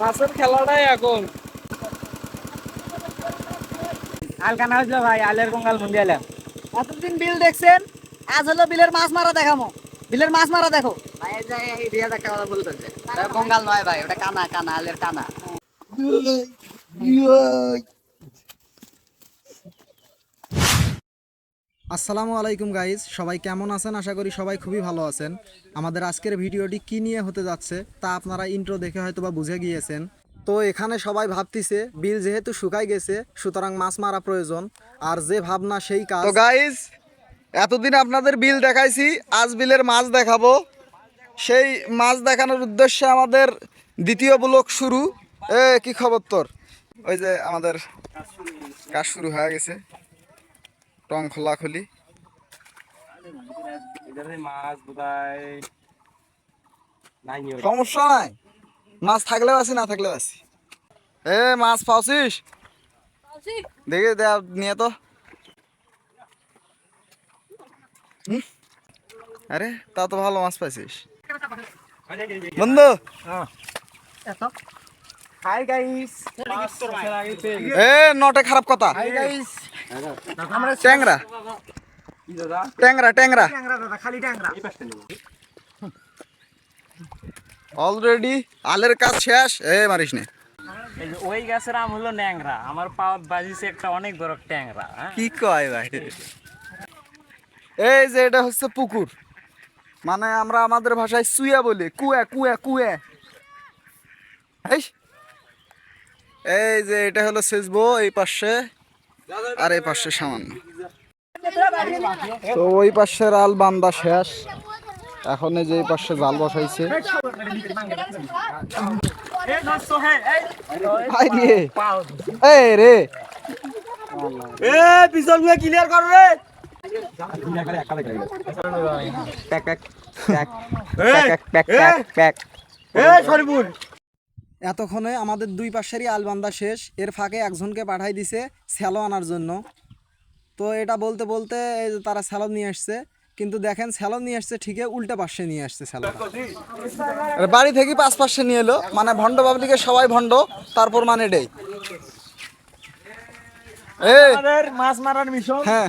মাছের খেলাটাই এখন। আলকানা হয়েছিল ভাই আলের কঙ্গাল মুন্ডি আলাম এতদিন বিল দেখছেন? আজ হলো বিলের মাছ মারা দেখামো। বিলের মাছ মারা দেখো। ভাই হাজার টাকা বলতেছে। কঙ্কাল নয় ভাই ওটা কানা কানা আলের কানা। আসসালামু আলাইকুম গাইজ সবাই কেমন আছেন? আশা করি সবাই খুবই ভালো আছেন। আমাদের আজকের ভিডিওটি কি নিয়ে হতে যাচ্ছে, তা আপনারা ইন্ট্রো দেখে হয়তো বা বুঝে গিয়েছেন। তো এখানে সবাই ভাবতিছে, বিল যেহেতু শুকাই গেছে, সুতরাং মাছ মারা প্রয়োজন। আর যে ভাবনা, সেই কাজ তো গাইস এতদিন আপনাদের বিল দেখাইছি, আজ বিলের মাছ দেখাবো। সেই মাছ দেখানোর উদ্দেশ্যে আমাদের দ্বিতীয় ব্লক শুরু। এ, কি খবর তোর? ওই যে আমাদের কাজ শুরু হয়ে গেছে। টং খোলা খুলি। মাছ বোধহয় নাই সমস্যা নাই। মাছ থাকলেও আছি না থাকলেও আছি। এ মাছ পাওছিস? দেখে দে নিয়ে তো। আরে তা তো ভালো মাছ পাইছিস। বন্ধু। এ নটে খারাপ কথা। ট্যাংরা ট্যাংরা। ট্যাংরা ট্যাংরা। অলরেডি আলের কাজ শেষ। এ মারিস নে। এই যে ওই গাছের আম হলো ন্যাংরা। আমার পাওয়া বাজিছে একটা অনেক বড় ট্যাংরা হ্যাঁ? কি কয় ভাই? এই যে এটা হচ্ছে পুকুর। মানে আমরা আমাদের ভাষায় সুয়া বলি। কুয়া কুয়া কুয়া। এই যে এটা হলো সেচবো এই পাশে। আর এই পাশে সামান্য। তো ওই পাশে রাল বান্দা শেষ। এখন এই যে এই পাশে জাল বসাইছে। এ ক্লিয়ার কর রে। এতক্ষণে আমাদের দুই পাশেরই আলবান্দা শেষ। এর ফাঁকে একজনকে পাঠাই দিছে স্যালো আনার জন্য। তো এটা বলতে বলতে এই যে তারা স্যালো নিয়ে আসছে। কিন্তু দেখেন স্যালো নিয়ে আসছে ঠিকই উল্টা পাশে নিয়ে আসছে স্যালো আর বাড়ি থেকে পাঁচ পাশে নিয়ে এলো। মানে ভণ্ড পাবলিকে সবাই ভণ্ড তারপর মানে ডেই মাছ মারার মিশন হ্যাঁ।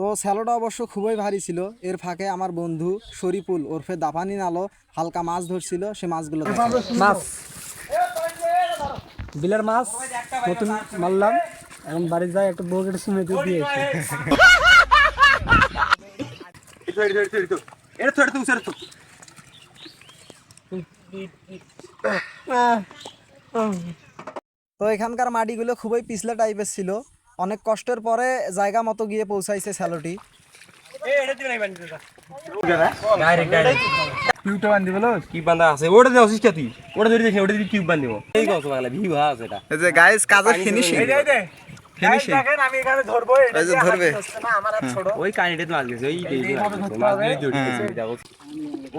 তো স্যালোটা অবশ্য খুবই ভারী ছিল। এর ফাঁকে আমার বন্ধু শরীফুল ওরফে দাপানি নালো হালকা মাছ ধরছিল সে মাছগুলো। মাছ। বিলের মাছ নতুন মারলাম এখন বাড়ি যায় একটা বউকে সুমেতে দিয়ে তো এখানকার মাটিগুলো খুবই পিছলা টাইপের ছিল। অনেক কষ্টের পরে জায়গা মতো গিয়ে পৌঁছাইছে স্যালোটি। কাজের বান্ধা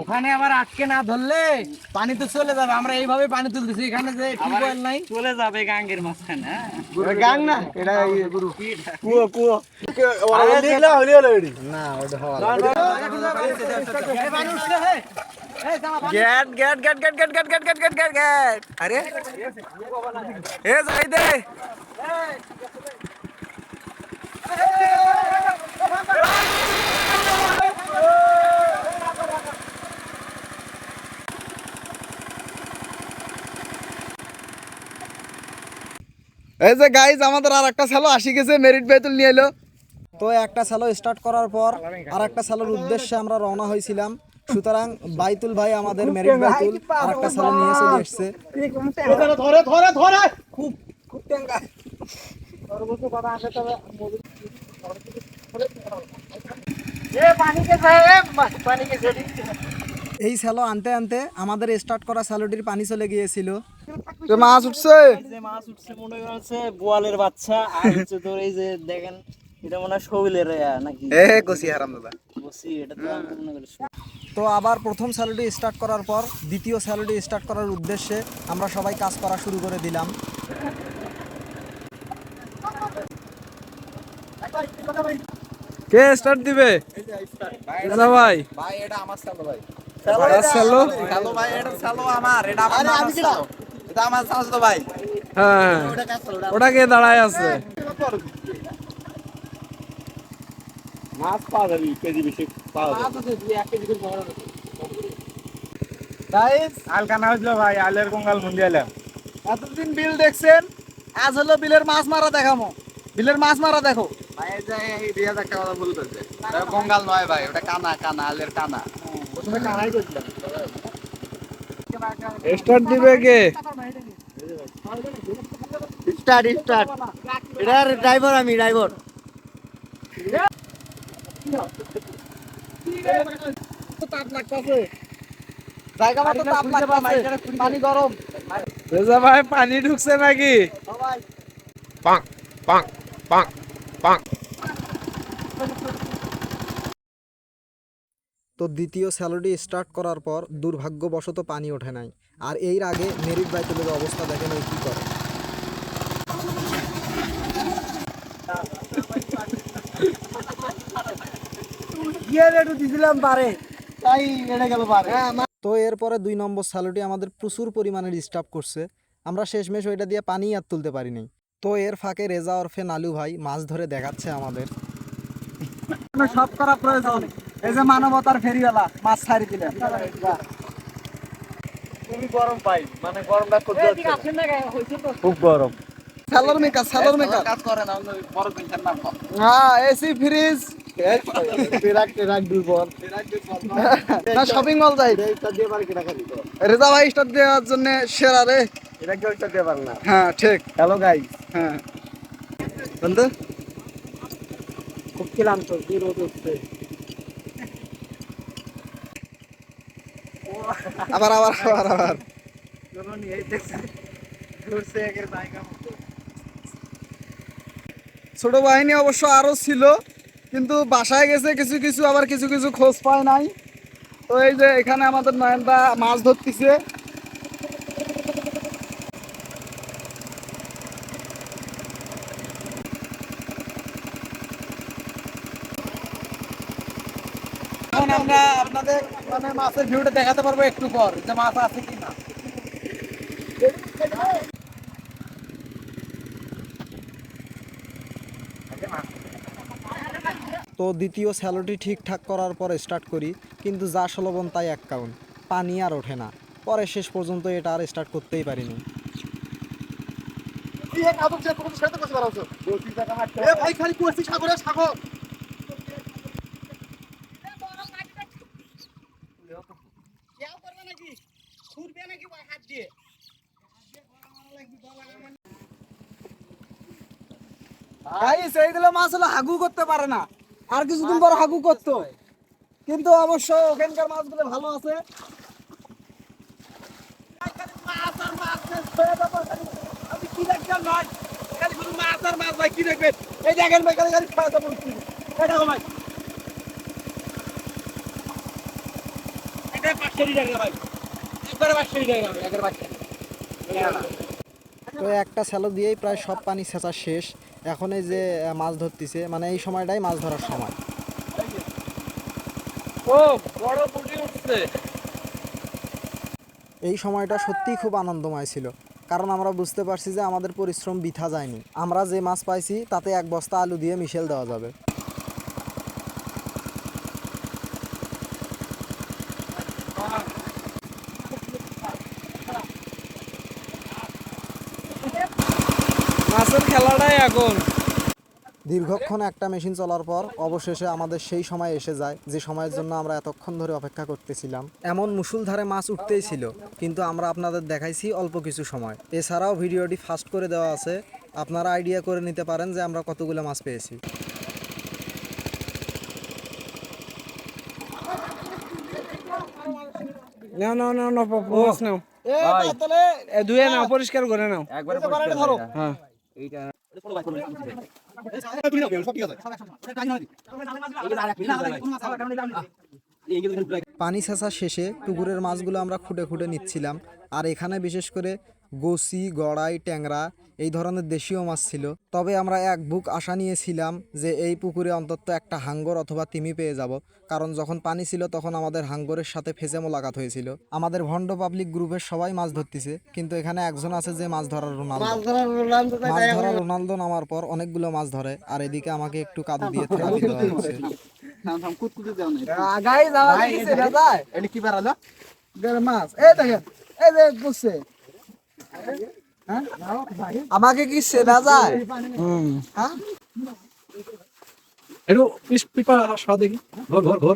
ওখানে আবার আটকে না ধরলে পানি তো চলে যাবে আমরা এইভাবে পানি তুলতেছি এখানে যে টিউবওয়েল নাই চলে যাবে গাঙ্গের মাঝখানে গাং না এটা গুরু কুয়ো কুয়ো না ওটা হওয়া আরে? এ যাই দে এই যে গাইজ আমাদের আর একটা ছেলে আসি গেছে মেরিট বেতুল নিয়ে এলো। তো একটা স্যালো স্টার্ট করার পর আর একটা স্যালোর উদ্দেশ্যে আমরা রওনা হয়েছিলাম। সুতরাং বাইতুল ভাই আমাদের মেরিট বাইতুল আর একটা স্যালো নিয়ে চলে এসছে ধরে ধরে ধরে খুব খুব ট্যাঙ্গা এই স্যালো আনতে আনতে আমাদের স্টার্ট করা স্যালোটির পানি চলে গিয়েছিল। যে মাছ উঠছে। যে মাছ উঠছে মনে হচ্ছে বোয়ালের বাচ্চা। আর হচ্ছে তোর এই যে দেখেন এটা মনে হয় শৈলের নাকি? এ কষি হারাম দাদা। বসি এটা তো আমি মনে করি তো আবার প্রথম স্যালারি স্টার্ট করার পর দ্বিতীয় স্যালোটি স্টার্ট করার উদ্দেশ্যে আমরা সবাই কাজ করা শুরু করে দিলাম। কে স্টার্ট দিবে? ভাই। ভাই এটা আমার চালো ভাই। চালো চালো ভাই এটা চালো আমার এটা আমার এটা আমার চালো ভাই। হ্যাঁ। ওটা কে দাঁড়ায় আছে? মাছ পাওয়া যাবে কেজি বেশি পাওয়া যাবে। গাইস আলকা না হইছিল ভাই আলের কঙ্গাল মুন্ডি আলাম এতদিন বিল দেখছেন আজ হলো বিলের মাছ মারা দেখামো। বিলের মাছ মারা দেখো। ভাই এই যে এই দুই হাজার টাকা কথা বলতেছে এটা গঙ্গাল নয় ভাই ওটা কানা কানা আলের কানা। প্রথমে কানাই করছিলাম। স্টার্ট দিবে কে? স্টার্ট স্টার্ট এটার ড্রাইভার আমি ড্রাইভার জায়গা মতো তাপ লাগতেছে। পানি গরম। রেজা ভাই পানি ঢুকছে নাকি? তো দ্বিতীয় স্যালোডি স্টার্ট করার পর দুর্ভাগ্যবশত পানি ওঠে নাই। আর এর আগে মেরিট বাইতুলের অবস্থা দেখেন ওই কী করে। গিয়ার একটু দিছিলাম পারে। তাই এটা গেল পারে। তো এরপরে দুই নম্বর স্যালোটি আমাদের প্রচুর পরিমাণে ডিস্টার্ব করছে। আমরা শেষমেশ ওইটা দিয়ে পানি আর তুলতে পারিনি। তো এর ফাঁকে রেজা ওরফে নালু ভাই মাছ ধরে দেখাচ্ছে আমাদের। সব করা প্রয়োজন। এই যে মানবতার ফেরিওয়ালা মাছ ছাড়ি দিলেন। খুবই গরম পাই মানে গরমটা সহ্য খুব গরম। স্যালোর মেকার স্যালোর মেকার কাজ করে না বড় পেনশন নাম। হ্যাঁ এসি ফ্রিজ। না শপিং মল যাই। রেজা ভাই স্টার দেওয়ার জন্য সেরা রে। এটা কেউ একটা দিয়ে পারে না হ্যাঁ ঠিক। হ্যালো গাইস হ্যাঁ। বন্ধু? খুব ক্লান্ত রোদ উঠছে। আবার আবার আবার আবার। ছোট বাহিনী অবশ্য আরও ছিল। কিন্তু বাসায় গেছে, কিছু কিছু, আবার কিছু কিছু খোঁজ পায় নাই। তো এই যে এখানে আমাদের নয়নদা মাছ ধরতেছে। আপনাদের মানে মাছের ভিউটা দেখাতে পারব একটু পর যে মাছ আছে কি না তো দ্বিতীয় স্যালোটি ঠিকঠাক করার পরে স্টার্ট করি কিন্তু যা সলবন তাই এক কাউন্ট। পানি আর ওঠে না। পরে শেষ পর্যন্ত এটা আর স্টার্ট করতেই পারিনি। মাছ হলো হাগু করতে পারে না। আর কিছুদিন পর হাগু করতো। কিন্তু অবশ্য ওখানকার মাছগুলো ভালো আছে। তো একটা স্যালো দিয়েই প্রায় সব পানি ছেঁচা শেষ। এখন এই যে মাছ ধরতেছে মানে এই সময়টাই মাছ ধরার সময়। ও বড় পুটি উঠছে। এই সময়টা সত্যিই খুব আনন্দময় ছিল। কারণ আমরা বুঝতে পারছি যে আমাদের পরিশ্রম বিথা যায়নি। আমরা যে মাছ পাইছি তাতে এক বস্তা আলু দিয়ে মিশেল দেওয়া যাবে মাছের খেলাটাই এখন দীর্ঘক্ষণ একটা মেশিন চলার পর অবশেষে আমাদের সেই সময় এসে যায় যে সময়ের জন্য আমরা এতক্ষণ ধরে অপেক্ষা করতেছিলাম। এমন মুসুলধারে মাছ উঠতেই ছিল কিন্তু আমরা আপনাদের দেখাইছি অল্প কিছু সময়। এছাড়াও ভিডিওটি ফাস্ট করে দেওয়া আছে আপনারা আইডিয়া করে নিতে পারেন যে আমরা কতগুলো মাছ পেয়েছি। নাও নাও নাও মাছ এ পরিষ্কার করে নাও। একবারে ধরো। হ্যাঁ পানি ছেঁচা শেষে পুকুরের মাছগুলো আমরা খুঁটে খুঁটে নিচ্ছিলাম। আর এখানে বিশেষ করে গোসি গড়াই ট্যাংরা এই ধরনের দেশীয় মাছ ছিল। তবে আমরা এক বুক আশা নিয়েছিলাম যে এই পুকুরে অন্তত একটা হাঙ্গর অথবা তিমি পেয়ে যাব। কারণ যখন পানি ছিল তখন আমাদের হাঙ্গরের সাথে ফেসে মোলাকাত হয়েছিল। আমাদের ভন্ড পাবলিক গ্রুপের সবাই মাছ ধরতেছে কিন্তু এখানে একজন আছে যে মাছ ধরার রোনাল্ডো মাছ ধরা রোনালদো নামার পর অনেকগুলো মাছ ধরে আর এদিকে আমাকে একটু কাদু দিয়ে থেরাপি দেওয়া হচ্ছে। কি বাড়ালো মাছ। এই দেখেন এই যে বুঝছে আমাকে কি সেটা যায়? হ্যাঁ? একটু পিস পিপা সা দেখি। ঘর ঘর ঘর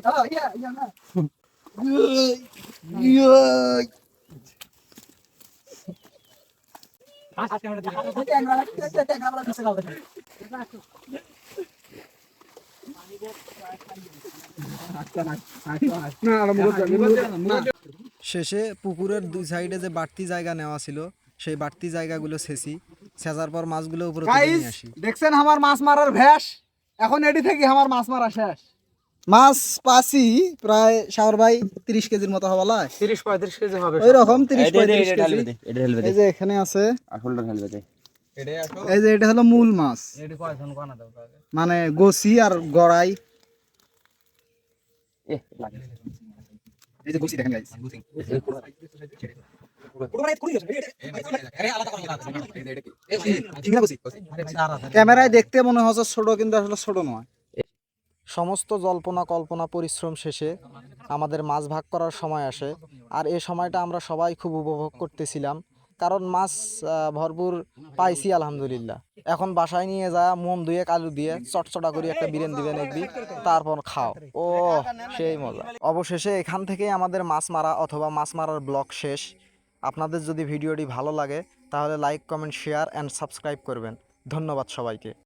Oh, শেষে পুকুরের দুই সাইডে যে বাড়তি জায়গা নেওয়া ছিল সেই বাড়তি জায়গাগুলো ছেঁচি ছেঁচার পর মাছগুলো উপরে আসি। দেখছেন আমার মাছ মারার ভ্যাস? এখন এটি থেকে আমার মাছ মারা শেষ। মাছ পাসি প্রায় সাগর ভাই তিরিশ কেজির মতো হওয়া লাই তিরিশ পঁয়ত্রিশ কেজি হবে ওই রকম তিরিশ পঁয়ত্রিশ কেজি। এই যে এখানে আছে। আসলটা হেলবে দে এই যে এটা হলো মূল মাছ। মানে গোসি আর গড়াই। এ এই যে গোসি দেখেন গাইস ক্যামেরায় দেখতে মনে হচ্ছে ছোট কিন্তু আসলে ছোট নয় সমস্ত জল্পনা কল্পনা পরিশ্রম শেষে আমাদের মাছ ভাগ করার সময় আসে আর এ সময়টা আমরা সবাই খুব উপভোগ করতেছিলাম কারণ মাছ ভরপুর পাইছি আলহামদুলিল্লাহ। এখন বাসায় নিয়ে যা মোম দুয়ে কালু দিয়ে চটচটা করে, একটা বিরিয়ানি দিবেন একদিন তারপর খাও। ও সেই মজা। অবশেষে এখান থেকে আমাদের মাছ মারা অথবা মাছ মারার ব্লগ শেষ। আপনাদের যদি ভিডিওটি ভালো লাগে, তাহলে like comment share and subscribe করবেন। ধন্যবাদ সবাইকে।